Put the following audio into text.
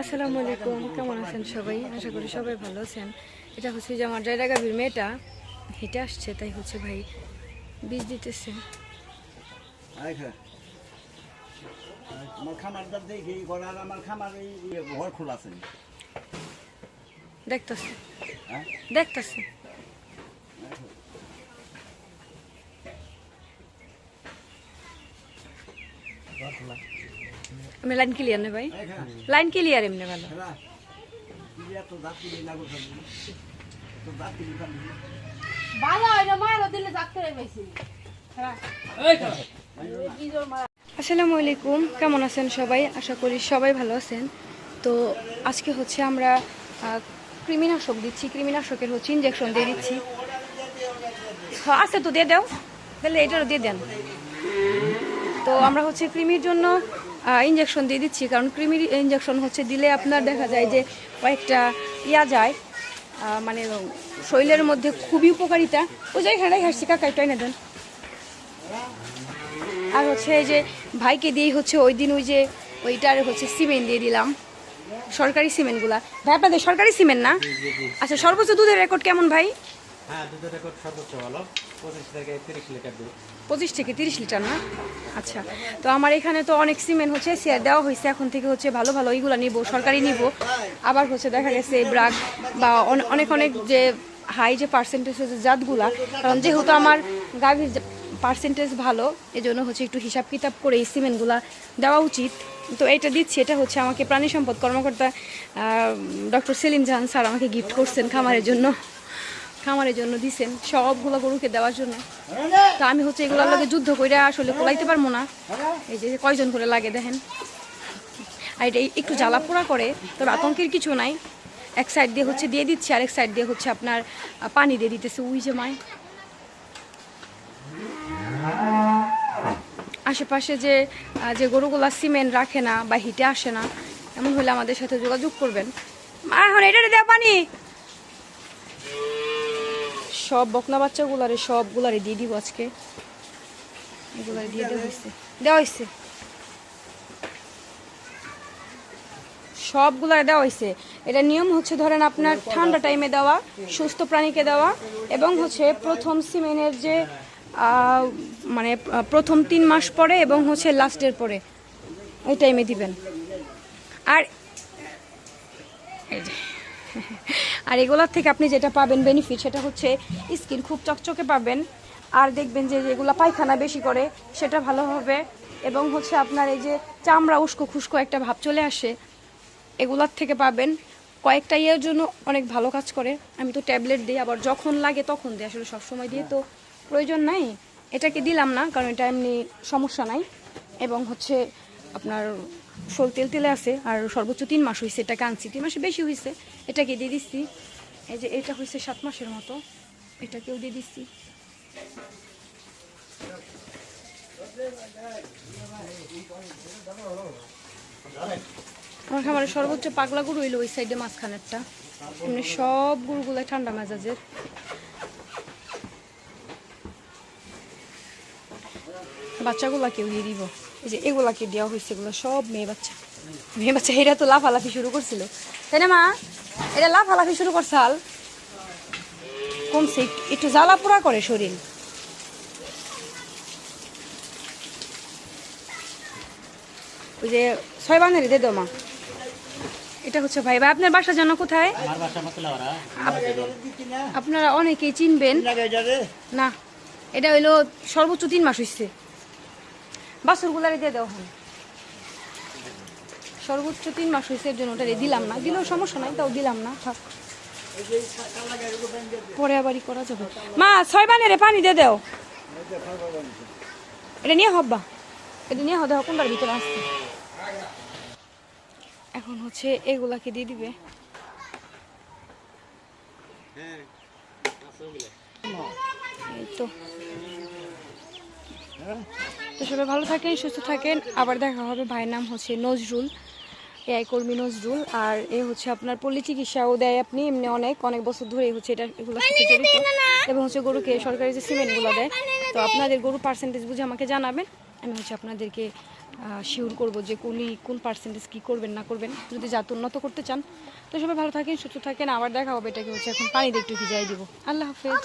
আসসালামু আলাইকুম কেমন আছেন সবাই? আশা করি সবাই ভালো আছেন। এটা হচ্ছে যে আমার জায়গা গাভীর মেয়েটা হেঁটে আসছে তাই হচ্ছে ভাই বীজ দিতেছে। দেখতেছে। আমার খামারদার দেখি গড়ার আমার খামার এই ইয়ে ঘর খোলা আছে দেখতেছে হ্যাঁ দেখতেছে আমি লাইন ক্লিয়ার নেই ভাই। লাইন ক্লিয়ার এমনি ভালো। পাইছি আসসালামু আলাইকুম কেমন আছেন সবাই? আশা করি সবাই ভালো আছেন। তো আজকে হচ্ছে আমরা কৃমিনাশক দিচ্ছি কৃমিনাশকের হচ্ছে ইঞ্জেকশন দিয়ে দিচ্ছি। হ্যাঁ আছে তো দিয়ে দাও। তাহলে এটারও দিয়ে দেন। তো আমরা হচ্ছে কৃমির জন্য ইঞ্জেকশন দিয়ে দিচ্ছি। কারণ কৃমির ইঞ্জেকশন হচ্ছে দিলে আপনার দেখা যায় যে কয়েকটা ইয়া যায় মানে শরীরের মধ্যে খুবই উপকারিতা। ওই জায়গায় হাসছি কাকা এনে দেন। আর হচ্ছে এই যে ভাইকে দিয়েই হচ্ছে ওই দিন ওই যে ওইটার হচ্ছে সিমেন্ট দিয়ে দিলাম। সরকারি সিমেন্টগুলা। ভাই, আপনাদের সরকারি সিমেন্ট না? আচ্ছা সর্বোচ্চ দুধের রেকর্ড কেমন ভাই? হ্যাঁ পঁচিশ থেকে তিরিশ লিটার না? আচ্ছা তো আমার এখানে তো অনেক সিমেন্ট হচ্ছে শেয়ার দেওয়া হয়েছে। এখন থেকে হচ্ছে ভালো ভালো ওইগুলো নিব, সরকারি নিব। আবার হচ্ছে দেখা গেছে ব্রাক বা অন- অনেক অনেক যে হাই যে পার্সেন্টেজ হচ্ছে জাতগুলা, কারণ যেহেতু আমার গাভীর পার্সেন্টেজ ভালো, এজন্য হচ্ছে একটু হিসাব কিতাব করে এই সিমেন্টগুলা দেওয়া উচিত। তো এটা দিচ্ছি, এটা হচ্ছে আমাকে প্রাণী সম্পদ কর্মকর্তা ডক্টর সেলিম জাহান স্যার আমাকে গিফট করছেন খামারের জন্য। খামারের জন্য দিছেন সবগুলো গরুকে দেওয়ার জন্য। তা আমি হচ্ছে এগুলোর লগে যুদ্ধ করে আসলে কোলাইতে পারব না। এই যে কয়জন করে লাগে দেখেন। আর এটা একটু জ্বালা পোড়া করে তোর আতঙ্কের কিছু নাই। এক সাইড দিয়ে হচ্ছে দিয়ে দিচ্ছে আরেক সাইড দিয়ে হচ্ছে আপনার পানি দিয়ে দিতেছে। উই যে মায়। আশেপাশে যে যে গরুগুলা সিমেন্ট রাখে না বা হিটে আসে না এমন হলে আমাদের সাথে যোগাযোগ করবেন। এখন এটা দেওয়া পানি। সব বকনা বাচ্চাগুলারে সবগুলারে দিয়ে দিব আজকে। এগুলারে দিয়ে দেওয়া হয়েছে দেওয়া হয়েছে সবগুলারে দেওয়া হয়েছে এটা নিয়ম হচ্ছে ধরেন আপনার ঠান্ডা টাইমে দেওয়া, সুস্থ প্রাণীকে দেওয়া এবং হচ্ছে প্রথম সিমেনের যে মানে প্রথম তিন মাস পরে এবং হচ্ছে লাস্টের পরে। ওই টাইমে দিবেন। আর আর এগুলোর থেকে আপনি যেটা পাবেন বেনিফিট সেটা হচ্ছে স্কিন খুব চকচকে পাবেন। আর দেখবেন যে যেগুলো পায়খানা বেশি করে, সেটা ভালো হবে। এবং হচ্ছে আপনার এই যে চামড়া উস্কো খুস্কো একটা ভাব চলে আসে, এগুলার থেকে পাবেন। কয়েকটা ইয়ের জন্য অনেক ভালো কাজ করে। আমি তো ট্যাবলেট দিই, আবার যখন লাগে তখন দিই। আসলে সবসময় দিয়ে তো প্রয়োজন নাই। এটাকে দিলাম না, কারণ এটা এমনি সমস্যা নাই। এবং হচ্ছে আপনার শোল তেল তেলে আছে, আর সর্বোচ্চ তিন মাস হয়েছে এটাকে আনছি। তিন মাসে বেশি হয়েছে এটাকে দিয়ে দিচ্ছি। এই যে এটা হয়েছে সাত মাসের মতো, এটাকেও দিয়ে দিচ্ছি। আমার খামারে সর্বোচ্চ পাগলা গরু হইল ওই সাইডে মাঝখানেরটা। এমনি সব গরুগুলো ঠান্ডা মেজাজের। বাচ্চাগুলাকেও দিয়ে দিব। এই যে এগুলাকে দেওয়া হয়েছে এগুলো সব মেয়ে বাচ্চা। মেয়ে বাচ্চা এরা তো লাফালাফি শুরু করছিল। তাই না মা? এটা লাফালাফি শুরু করছাল কমছে একটু- জ্বালা পোড়া করে শরীর। ওই যে ছয় বান্ধবী দে মা। এটা হচ্ছে ভাই ভাই আপনার বাসা জানো কোথায়? আপনারা অনেকেই চিনবেন। না এটা হইল সর্বোচ্চ তিন মাস হইছে। বাছুরগুলারে দিয়ে দেওয়া হয় সর্বোচ্চ তিন মাস হয়েছে, এর জন্য ওটারে দিলাম না। দিলেও সমস্যা নাই, তাও দিলাম না, থাক। পরে আবারই করা যাবে। মা, ছয় বানের পানি দিয়ে দেও। এটা নিয়ে হব্বা। এটা নিয়ে হবে কোনটার ভিতরে আসছে এখন হচ্ছে এগুলাকে দিয়ে দিবে। এই তো। তো সবাই ভালো থাকেন সুস্থ থাকেন। আবার দেখা হবে। ভাইয়ের নাম হচ্ছে নজরুল এআই কর্মী নজরুল। আর এ হচ্ছে আপনার পল্লী চিকিৎসাও দেয় আপনি। এমনি অনেক অনেক বছর ধরে হচ্ছে এটা এগুলো সাথে জড়িত। এবং হচ্ছে গরুকে সরকারি যে সিমেন্টগুলো দেয় তো আপনাদের গরু পার্সেন্টেজ বুঝে আমাকে জানাবেন। আমি হচ্ছে আপনাদেরকে শিওর করব যে কোনই কোন পার্সেন্টেজ কী করবেন না করবেন। যদি জাত উন্নত করতে চান। তো সবাই ভালো থাকেন সুস্থ থাকেন। আবার দেখা হবে। এটাকে হচ্ছে এখন পানি দিয়ে একটু ভিজাই দিব। আল্লাহ হাফেজ।